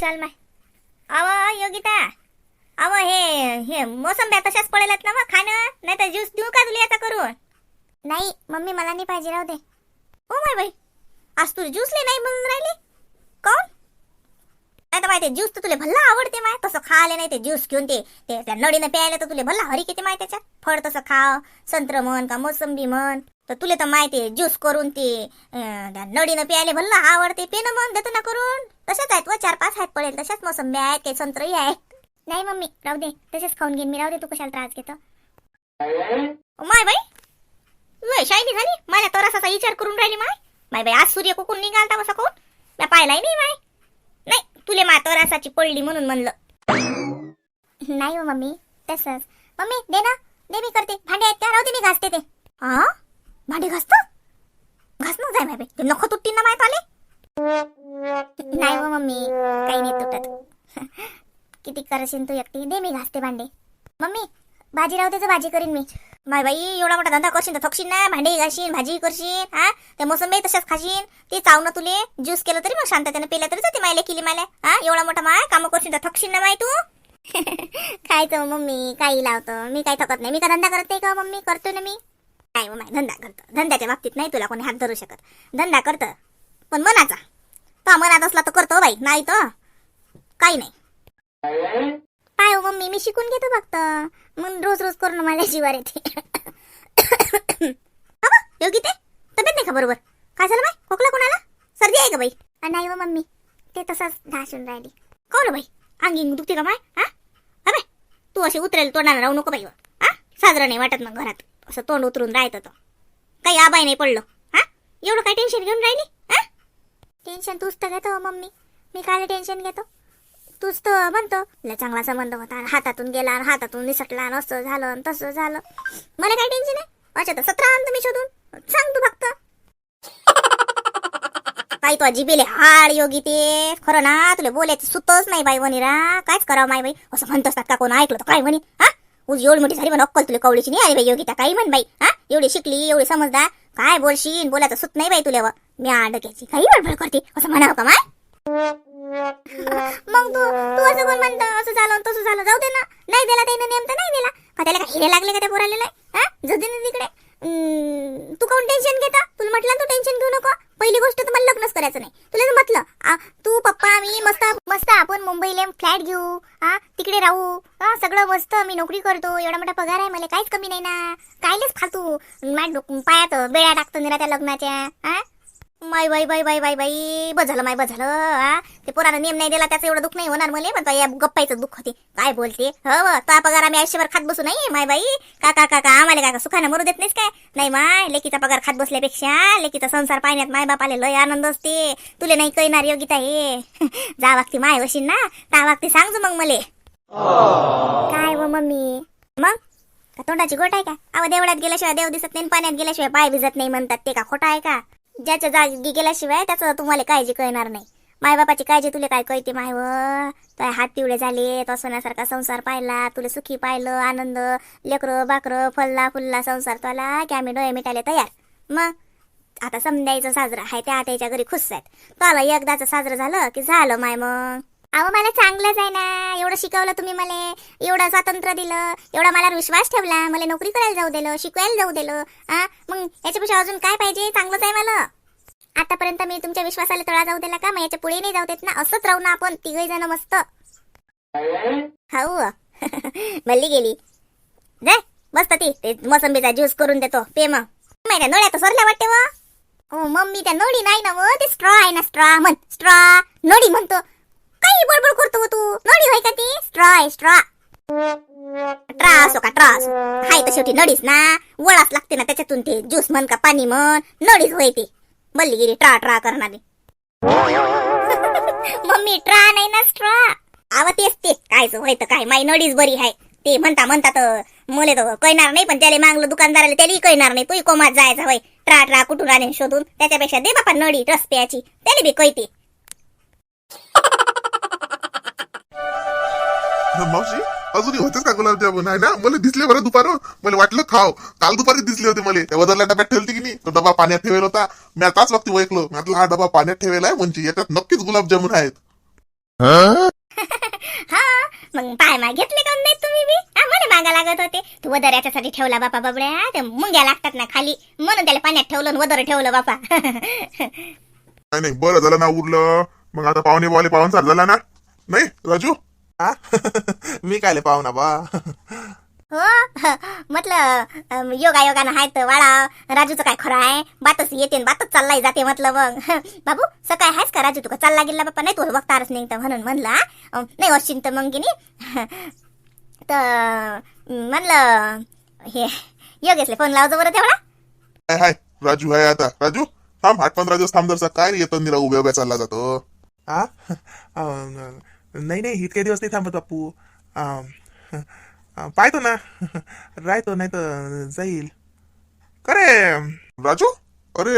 चल माय. अव योगिता. अव हे हे मोसंब्या तशाच पडेलात ना मग खाणं? नाही तर ज्यूस देऊ का तुला आता करून? नाही मम्मी मला नाही पाहिजे राहू दे. हो माय बाई. आज तुला ज्यूसले नाही म्हणून राहिली? कोण नाही तर माहिती ज्यूस तर तुला भल्ला आवडते माय. तसं खाले नाही ते ज्यूस घेऊन ते ते त्या नडीनं प्यायला तर तुला भल्ला हरी किती माय त्याच्यात? फळ तसं खाव संत्र म्हण का मोसंबी म्हण. तर तुला तर माहिती ज्यूस करून ते नडीनं प्यायला भल्ला आवडते पेन म्हण देतो ना करून. तशाच आहेत व चार पाच आहेत पडेल तशाच मोसंबी आहेत काही संत्रही आहेत. नाही मम्मी राहू दे तसेच खाऊन घेईन मी राहू दे तू कशाला त्रास घेतो. माय बाई लय शायनी झाली. माझ्या तरासाचा विचार करून राहिली माय. माय बाई आज सूर्य कुकून निघालता बसा कोण? पाहिलाय नाही माय. तुले मा तरासाची पडली म्हणून म्हणलं. नाही हो मम्मी तसंच. मम्मी दे ना. दे मी करते. भांडे आहेत त्या राहू दे मी घासते ते. हा भांडे घासतो? घासणं जाय बाई ते नख तुटतील ना माहीत आले नाही हो मम्मी काही नाही तुटत. किती करशील तू एकटी? दे मी घासते भांडे. मम्मी भाजी राहू तर भाजी करीन मी. माय बाई एवढा मोठा धंदा करशील तर थकशील ना. भांडी घालशील भाजी करशील हा? ते मोसंबी तशाच खाशीन ते चावणं तुले ज्यूस केलं तरी मग शांततेने पेल्या तरी जाते मायले किली मायले. हा? एवढा मोठा माय काम करशील तर थकशील ना माय तू? खायचं हो मम्मी काही लावतो. मी काही थकत नाही. मी का धंदा करते का मम्मी? करतो ना मी. काय मग हो माय धंदा करतो. धंद्याच्या बाबतीत नाही तुला कोणी हात धरू शकत. धंदा करतं पण मनाचा. तो मनात असला तर करतो हो बाई. नाही तर काही नाही. काय हो मम्मी मी शिकून घेतो फक्त. मग रोज रोज करून मला जीवार येते. योगी ते तब्येत नाही का बरोबर? काय झालं बाई? खोकला कोणाला? सर्दी आहे का बाई? नाही हो मम्मी. ते तसंच घासून राहिली. कोण हो बाई? अंगी दुखते का माय हा? अबे तू असे उतरेल तोंडाला राहू नको बाई हो. हा. साजरा नाही वाटत मग घरात. असं तोंड उतरून राहत तर काही आबाई नाही पडलं. हा? एवढं काय टेन्शन घेऊन राहिली? हा? टेन्शन तूच तर घेतो हो मम्मी. मी काय टेन्शन घेतो? तूच तर म्हणतो लय चांगला संबंध होता हातातून गेला हातातून निसटला असं झालं तसं झालं. मला काय टेन्शन आहे? अच्छा तर सतरा आण तुम्ही शोधून सांग तू फक्त. काय तो जिबेले हाड योगी ते. खरं ना तुला बोलायचं सुतच नाही बाई वनिरा कायच करावं माय बाई? असं म्हणत असतात का कोण? ऐकलं तर काय म्हणे? हा? उज एवढी मोठी झाली पण अक्कल तुला कवडीची नाही आली बाई योगिता काही म्हण बाई. हा? एवढी शिकली एवढी समजदार. काय बोलशील बोलायचं सुत नाही बाई तुला व. मी आडक्याची काही बडबड करते? असं म्हणावं का माय मग तू तू असं कोण म्हणतो असं झालं तसं झालं. जाऊ दे ना. नाही दिला त्यानं नेमतं नाही दिला. का त्याला काय हिरे लागले का त्या पोराला नाही? हा? जाऊ दे ना तिकडे. तू काऊन टेन्शन घेता? तुला म्हटलं ना तू टेन्शन घेऊ नको. पहिली गोष्ट तर मला लग्नच करायचं नाही. तुला तर म्हटलं तू पप्पा मी मस्त मस्त आपण मुंबईला फ्लॅट घेऊ हा तिकडे राहू हा सगळं मस्त मी नोकरी करतो एवढा मोठा पगार आहे मला काहीच कमी नाही ना. कायलेच फालतू माझ्या पायात बेड्या टाकतो निरा त्या लग्नाच्या हा? माय बाई बाई बाई बाई बाई बझालं झालं माय बझालं झालं हा ते पोरानं नेम नाही दिला त्याचं एवढं दुःख नाही होणार मला पण या गप्पायचं दुःख होते. काय बोलते? हो, हो तो पगार आम्ही आयुष्यभर खात बसू नाही माय बाई. काका काका आम्हाला काका सुखानं मरू देत नाहीस काय? नाही माय लेकीचा पगार खात बसल्यापेक्षा लेकीचा संसार पाहण्यात माय बापाले लय आनंद असते. तुले नाही कळणार योगिता हे. जा वागती माय वशीन ना ता वागती सांगजो मग मले. काय व मम्मी? मग? का तोंडाची गोट आहे का? अव देवळात गेल्याशिवाय देव दिसत नाही पाण्यात गेल्याशिवाय पाय भिजत नाही म्हणतात ते का खोटा आहे का? ज्याच्या जागी गेल्याशिवाय त्याचं तुम्हाला काळजी कळणार नाही. मायबापाची काळजी तुला काय कळते माय व? काय हात पिवळे झाले तो सोन्यासारखा संसार पाहिला तुला सुखी पाहिलं आनंद लेकरं बाकरं फल्ला फुल्ला संसार तोला की आम्ही डोळे मिटायला तयार. मग? आता समजायचं साजरं आहे त्या त्याच्या घरी खुश आहेत. तुला एकदाचं साजरं झालं की झालं माय मग? अहो मला चांगलंच आहे ना. एवढं शिकवलं तुम्ही मला. एवढं स्वातंत्र्य दिलं. एवढा मला विश्वास ठेवला. मला नोकरी करायला जाऊ दिलं शिकवायला जाऊ दिलं. हा मग याच्यापेक्षा अजून काय पाहिजे? चांगलंच आहे मला. आतापर्यंत मी तुमच्या विश्वासाला तळा जाऊ दिला का? मग याच्यापुढे नाही जाऊ देत ना. असंच राहू ना आपण तिघही जण मस्त. हाऊ हो. भल्ली गेली. जाय मस्त ती. ते मोसंबीचा ज्यूस करून देतो. पे मग. माहिती नळ्या तर सरल्या वाटते व. मम्मी त्या नोडी नाही ना व. ते स्ट्रॉ आहे ना स्ट्रॉ म्हण. स्ट्रॉ नोडी म्हणतो. काही बडबड करतो तू. नळी होय का ती? Straw straw. ट्रा असो हो का ट्रा असो हाय तर शेवटी नळीच ना. वळाच लागते ना त्याच्यातून ते. ज्यूस म्हण का पाणी म्हण. नळीच होय ते. मल्लीगिरी ट्रा ट्रा करणारी. मम्मी ट्रा नाही ना स्ट्रॉ. आव तेच ते. कायच होय तर काय? माई नडीच बरी आहे ते म्हणता म्हणता तर मुले तर कळणार नाही. पण त्याला मागलं दुकानदाराला त्यालाही कळणार नाही. तूही कोमात जायचा होय. ट्रा ट्रा कुठून आणे शोधून? त्याच्यापेक्षा दे बापा नडी रस प्याची त्याला बी कळते. मावशी अजूनही होतेच का गुलाबजामुन? आहे ना मला दिसले बरं दुपारून मला वाटलं खाव. काल दुपारी दिसले होते मला. त्या वदरल्या डब्यात ठेवली की नाही? तो डबा पाण्यात ठेवेल होता. मी आताच वक्ती ओळखलो म्हटलं हा डबा पाण्यात ठेवेला आहे म्हणजे याच्यात नक्कीच गुलाबजामुन आहेत. हा मग पाय माग घेतले का नाही तुम्ही बी? हा मला मागा लागत होते. तू वदर याच्यासाठी ठेवला बापा बाबड्या. ते मुंग्या लागतात ना खाली. म्हणून त्याला पाण्यात ठेवलं वदर ठेवलं बापा. नाही नाही बरं झालं ना उरलं. मग आता पाहुणे बावले पाहुण सार झाला ना? नाही राजू? मी कायले पाहुणा बा. हो? म्हटलं योगा योगानं हाय तर वाळा राजूचं काय खरं आहे? बातच येते बातच चाललाय जाते म्हटलं मग. बाबू सकाळी आहेस का राजू? तुका चालला गेला बाप्पा? नाही तू बघतारच नाही तर म्हणून म्हणलं हा. नाही वशिन तर मग की नाही तर म्हणलं हे योगेशले फोन लावतो बरं तेवढा. हाय राजू हाय आता. राजू थांब आठ पंधरा दिवस थांब जरसा. काय येतो निरा उभ्या उभ्या चालला जातो. हा नाही नाही इतके दिवस नाही थांबत बापू. पाहतो ना. राहतो नाही तर जाईल. करे. राजू? अरे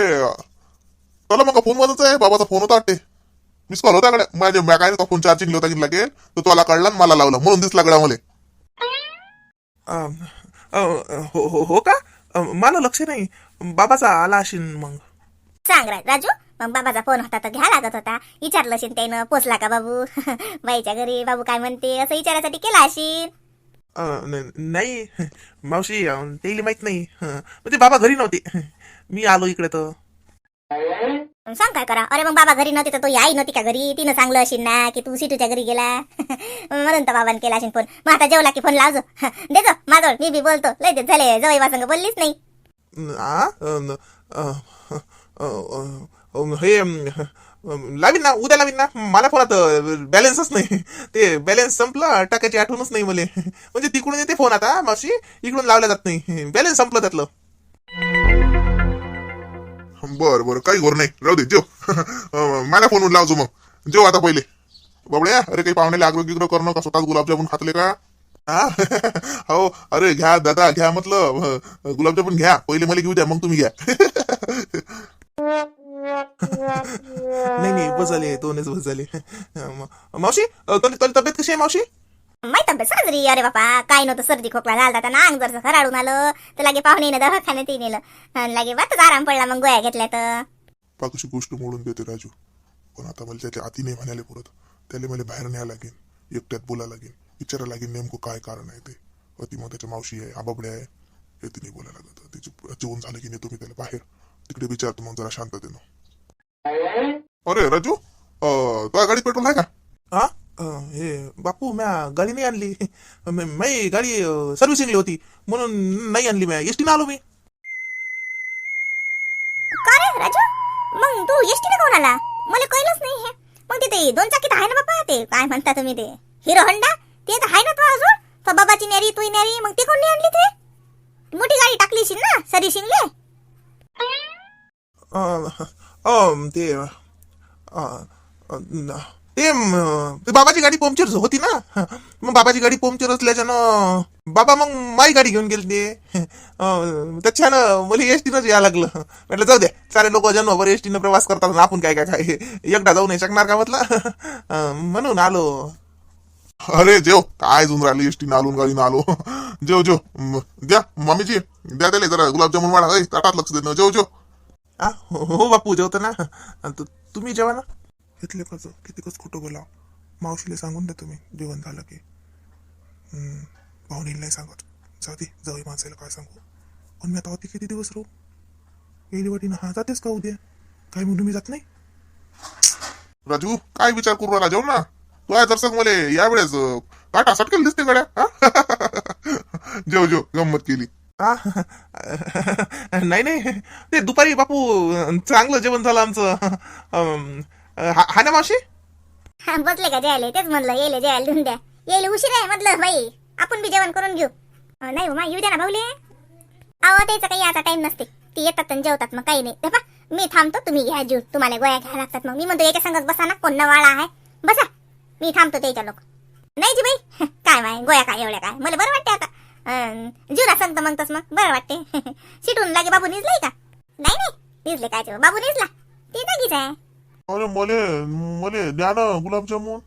चला मग फोन मध्येच आहे. बाबाचा फोन होता वाटते. मिस कॉल होता कडे माझ्या म्या काय फोन चार्जिंग होता की लागेल तर तुला काढला आणि मला लावला. म्हणून दिसला गड्या मला हो हो हो का? मला लक्ष नाही. बाबाचा आला असेल मग. सांग राज. बाबाचा फोन होता तर घ्या लागत होता. विचारलं असेल त्यानं पोचला का बाबू? बाईच्या घरी बाबू काय म्हणते? असं विचारासाठी केला असेल अं, न- नाही. मावशी तेली माहीत नाही. म्हणजे बाबा घरी नव्हते. मी आलो इकडे तर. सांग काय करा. अरे मग बाबा घरी नव्हते तर तो आई नव्हती का घरी? तिनं सांगलं असेल ना की तू सिटूच्या घरी गेला. म्हणून तर बाबाने केला असेल फोन मग आता जेवला की फोन लावजो. देजो माझ्याजवळ मी बी बोलतो. लय झाले जवळ वासंग बोललीच नाही. हे लावीन ना उद्या लावीन ना. मला फोनात बॅलन्सच नाही. ते बॅलन्स संपलं टाकायची आठवणच नाही मला. म्हणजे तिकडून येते फोन आता मावशी. इकडून लावला जात नाही. बॅलन्स संपलं त्यातलं. बर बर काही घोर नाही. राहू दे जेव. मला फोनवर लावतो मग. जेव आता पहिले. बाबड्या अरे काही पाहुण्याला आग्रह गिग्रह करणं का स्वतःच गुलाबजामुन खातले का? हा? हो अरे घ्या दादा घ्या म्हटलं. गुलाबजामून गुलाबजामुन घ्या. पहिले मला घेऊ द्या मग तुम्ही घ्या. नाही नाही बस झाले दोनच बस झाले अं, मावशी तुला तब्येत कशी आहे मावशी? माहीत तब्येत साजरी अरे बापा काय नव्हतं सर्दी खोकला झाला होता ना अंग जरसं खराडून आलं. तर लागे पाहुणे दवाखान्यात नेलं आणि लागे बातच आराम पडला मग गोळ्या घेतल्या तर. पा कशी गोष्ट मोडून देते राजू. पण आता मला त्याच्या आती नाही म्हणाले पुरत. त्याला मला बाहेर न्यायला लागेल एकट्यात बोला लागेल. विचारा लागेल नेमकं काय कारण आहे ते. अति मग त्याच्या मावशी आहे आबाबडे आहे. हे तिने बोलायला लागत त्याची जेवण झालं की नाही तुम्ही त्याला बाहेर. तिकडे विचारतो मग जरा शांततेनं. अरे राजू अं, तुझ्या गाडी पेट्रोल आहे का? हा? अं, हे बापू म्या गाडी नाही आणली. म- मी गाडी सर्व्हिसिंगली होती. म्हणून नाही आणली म्या. एसटीनं आलो मी. का रे राजू? मग तू एसटीने कोण आला? मला कळलंच नाही हे. मग तिथे दोन चाकीत आहे ना बापा? ते काय म्हणता तुम्ही ते? Hero Honda? ते तर आहे ना तो अजून? तो बाबाची न्यारी तू न्यारी मग ते कोण नाही आणली ते? मोठी गाडी टाकली असेल ना सर्व्हिसिंगले? ते अं, ते ते बाबाची गाडी पंक्चर होती ना मग बाबाची गाडी पंक्चर असल्याच्यानं बाबा मग माई गाडी घेऊन गेले ते त्याच्यानं मला एसटीनंच यायला लागलं म्हटलं जाऊ द्या सारे लोक जन्मभर एस टीनं प्रवास करतात ना आपण काय काय काय एकदा जाऊ नाही शकणार का म्हटलं म्हणून आलो अरे जेव काय अजून राहिली एसटी नालून गाडी आलो जेव जेव द्या मम्मीजी द्या त्याला जरा गुलाबजामुन वाढा ताटात लक्ष देणं जेव जेव. आ, हो हो बापू जेवतो ना? तु- तुम्ही जेवा ना. घेतले कसं कितीकच खोटं बोला मावशीला सांगून द्या तुम्ही जेवण झालं की. हम्म, पाहुणीला नाही सांगत. जाऊ दे जाऊ माणसाला काय सांगू. पण मी आता होती किती दिवस राहू? गेली वाटीनं हा जातेच का उद्या? काय म्हणून मी जात नाही? राजू काय विचार करू राहिला? जेव ना. तू आहे जर मला यावेळेस अं, काटा सटकेल दिसते गड्या हा? जेव जेव गंमत केली. हा? नाही नाही. ते दुपारी बापू चांगलं जेवण झालं आमचं. हा ना मावशी? हा, बसले का जेवायला तेच म्हणलं येले जेवायला देऊन द्या येईल उशीर आहे म्हटलं बाई. आपण बी जेवण करून घेऊ. नाही हो मा येऊ द्या ना भाऊले. अहो त्याचा काही आता टाइम नसते. ती येतात आणि जेवतात मग काही नाही. ते मी थांबतो तुम्ही घ्या जीव तुम्हाला गोळ्या घ्यायला लागतात मग. मी म्हणतो याच्या संगत बसा ना. कोण वाळा आहे. बसा. मी थांबतो त्याच्या लोक. नाही जी बाई. काय माय गोळ्या काय एवढ्या काय मला बरं वाटते आता. जीवला सांगतो मग तस मग. बरं वाटते. सिटून लागे बाबू निजलाय का? नाही नाही. निजले काय बाबू निजला. ते जागीच आहे. अरे मले मले द्या ना गुलाबजामुन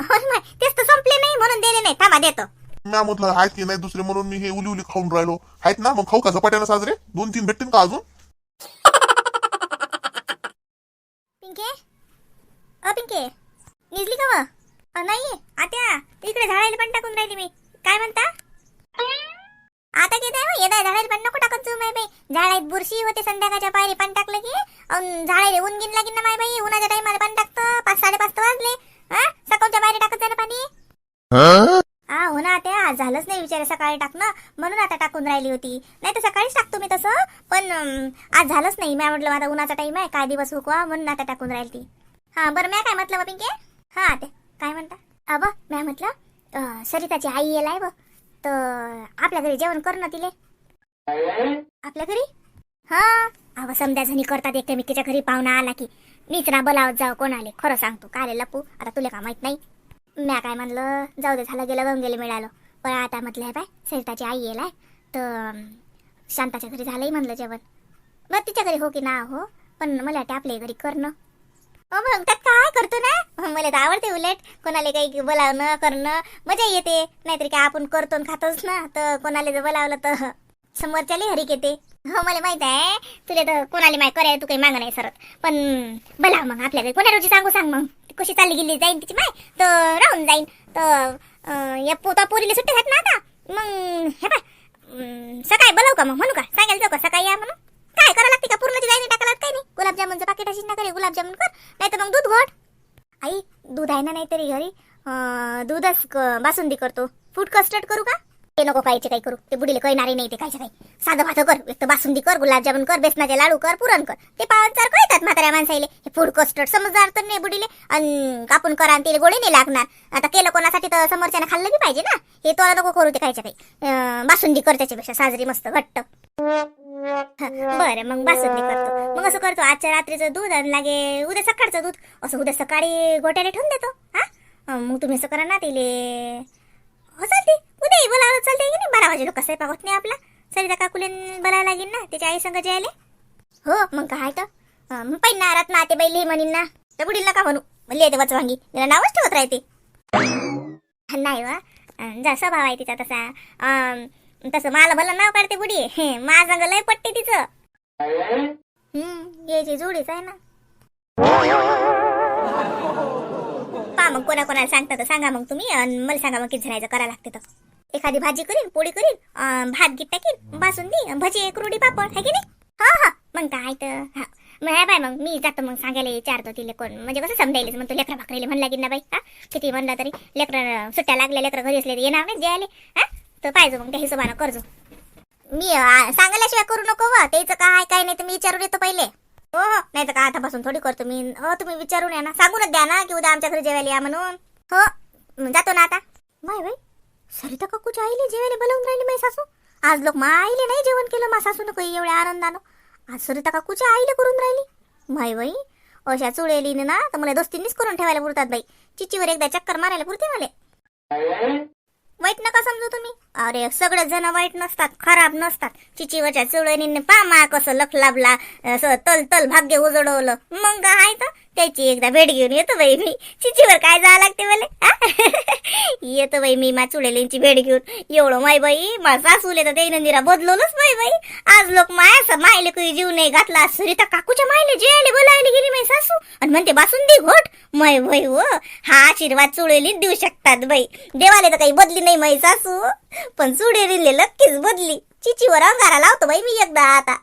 हो ना, तेच तर संपले नाही म्हणून दिले नाही. थांबा देतो. म्या म्हटलं आहेत की नाही दुसरे? म्हणून मी हे उली उली खाऊन राहिलो. आहेत ना? मग खाऊ का झपाट्यानं साजरे? दोन तीन भेटतील का अजून? पिंके? अ पिंके. निजली का व? अ, नाही आत्या इकडे झाडायला पण टाकून राहिली मी. काय म्हणता? आता येदा पण नको टाकत जाऊ माय बाई. झाडात बुरशी होते संध्याकाळच्या पायरी पण टाकलं की झाडाला ऊन गिन लागेल ना माय बाई. उन्हाच्या टाइमाला पण टाकतं पाच साडेपाच तर वाजले. हा? सकाळच्या पायरी टाकत जा ना पाणी. हा? हो ना त्या आज झालंच नाही विचार सकाळी टाकणं. म्हणून आता टाकून राहिली होती. नाही तर सकाळीच टाकतो मी तसं. पण आज झालंच नाही. मी म्हटलं माझा उन्हाचा टाइम आहे. काय दिवस हुकवा म्हणून आता टाकून राहिली ती. हा बरं म्या काय म्हटलं बा पिंके? हा ते. काय म्हणता? अब म्या म्हटलं सरिताची आई आहे ब. तर आपल्या घरी जेवण कर ना तिले. आपल्या घरी? हा. अव समजा जणी करतात एकमेकीच्या घरी पाहुणा आला की. मीच ना बोलावत जाऊ कोणाले. खरं सांगतो काय लपू. आता तुला का माहीत नाही. म्या काय म्हणलं जाऊ दे झालं गेलं गंगेले मिळालं. पण आता म्हटलं हे बाय सरिताची आई येलाय तर शांताच्या घरी झालंही म्हणलं जेवण. मग तिच्या घरी हो की ना हो. पण मला वाटते आपल्या घरी करणं हो मग त्यात काय करतो ना? मला तर आवडते उलट. कोणाला काही बोलावणं करणं मजा येते. नाहीतरी काय आपण करतो आणि खातोच ना तर कोणाला जर बोलावलं तर. समोरच्याला हरिक येते. हो मला माहीत आहे तुला तर कोणाला माहिती कराय तू काही माग नाही सरत. पण बोला मग आपल्याला कोणा रोजी सांगू सांग मग. कशी चालली गेली जाईन तिची माय तर राहून जाईन. तर या पोता पोरीला सुट्टी आहेत ना आता. मग हे पाय सकाळी बोलाव का मग? म्हणू का? सांगायला जाऊ का? सकाळी या म्हणून काय करावं लागते का पूर्णची जाईन टाकायला लागत काय नाही गुलाबजामुनचं पाकिट अशीच ना करे गुलाबजामुन कर नाही तर मग दूध घोट आई दूध आहे ना नाहीतरी घरी. दूधच बासुंदी करतो. फूड कस्टर्ड करू का? ते नको खायचे काही करू. ते बुडीले कळणारे नाही ते खायचे काही. साधं भात कर. एक तर बासुंदी कर गुलाबजामुन कर बेसनाचे लाडू कर पुरण कर. ते पावन चार येतात म्हाताऱ्या माणसाईले. हे फूड कस्टर्ड समजदार तर नाही बुडीले. आणि कापून करा आणि तेले गोळे नाही लागणार. आता केलं कोणासाठी तर समोरच्यानं खाल्लं बी पाहिजे ना. हे तो नको करू ते खायचे काही. बासुंदी कर त्याच्यापेक्षा. साजरी मस्त घट्ट. बरं मग बासुंदी करतो. मग असं करतो आजच्या रात्रीचं दूध आणि लागे उद्या सकाळचं दूध. असं उद्या सकाळी गोट्याला ठेवून देतो हा? मग तुम्ही असं करा ना तिले. हो चालते. उद्याही बोलावं चालते की नाही? बारा वाजे लोक स्वयंपाक होत नाही आपला. सरिता काकुले बोलायला लागेल ना त्याच्या आई संग जायला हो मग काय तर? मग पहिला नारात ना ते बैली म्हणीन ना. तर बुडील का म्हणू? म्हणली येते वांगी तिला नावच ठेवत राहते. नाही वा. जसा भाव आहे तिचा तसा. तसं मला भलं नाव काढते बुडी हे माझं लय पट्टे तिचं. हम्म याची जोडीच आहे ना. पा मग कोणा कोणाला सांगता तर सांगा मग तुम्ही मला सांगा मग किती जणायचं करा लागते तर. एखादी भाजी करीन पोळी करीन अं, भात गीत टाकीन बासुंदी भजी एक रोडी पापड है की नाही? हा हा. मग काय तर हा. मग हे बाय मग मी जातो मग सांगायला विचारतो तिले कोण म्हणजे कसं समजायला मग तू लेकरं भाकरीले म्हणला की ना बाई हा? किती म्हणला तरी लेकरं सुट्ट्या लागल्या लेकरं घरी असले तर येणार नाही द्यायला हा? तर पाहिजे मग त्या हिशोबानं करजो मी सांगायलाशिवाय करू नको व. त्याचं काय काय नाही तर मी विचारून येतो पहिले. हो हो. नाही तर का आतापासून थोडी करतो मी. हो तुम्ही विचारून या ना. सांगूनच द्या ना की उद्या आमच्या घरी जेवायला या म्हणून. हो जातो ना आता. माय बाई सरिता काकूच्या आईले जेवायला बोलावून राहिली माय सासू. आज लोक मा आईले नाही जेवण केलं मा सासून काही एवढ्या आनंदानं. आज सरिता काकूच्या आईले करून राहिली. माय बाई अशा चुळेलीने ना तर मला दोस्तींनीच करून ठेवायला पुरतात बाई. चिचीवर एकदा चक्कर मारायला पुरते मला. वाईट नका समजू तुम्ही. अरे सगळे जण वाईट नसतात खराब नसतात. चिचीवरच्या चुळणीने पामा कसं लखलाबला असं तल तल भाग्य उजडवलं मग काय तर त्याची एकदा भेट घेऊन येतो बाई मी. चिचीवर काय जावं लागते मला? येतो बाई मी मा चुडेलींची भेट घेऊन. एवढं माय बाई मा सासूले तर ते नंदिरा बदलवलंच बाई. बाई आज लोक माय असं मायले काही जीव नाही घातला सरिता काकूच्या मायले जेवायला बोलायला गेली माय सासू. आणि म्हणते बासुंदी घोट. मै बाई व हा आशीर्वाद चुडेली देऊ शकतात बाई. देवाले तर काही बदली नाही माई सासू. पण चुडेलीले नक्कीच बदली. चिचीवर अंगारा लावतो बाई मी एकदा आता.